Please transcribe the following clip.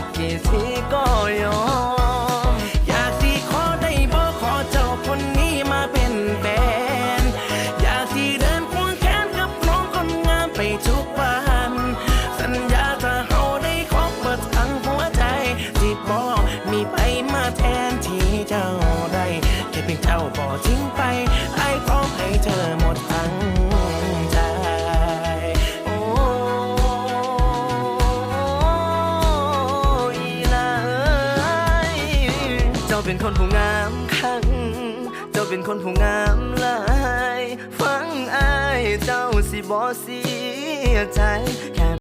ากี่สีก็ยอม อยากสีขอได้บ่ขอเจ้าคนนี้มาเป็นแฟน อยากสีเดินควงแขนกับน้องคนงามไปทุกวัน สัญญาจะเฮาได้คบเบิดทั้งหัวใจที่บ่มีไปมาแทนที่เจ้าได้แค่เพียงเจ้าบ่ทิ้งไป เป็นคนผู้งามคัง เจ้าเป็นคนผู้งามหลาย ฟังอายเจ้าสิบ่เสียใจ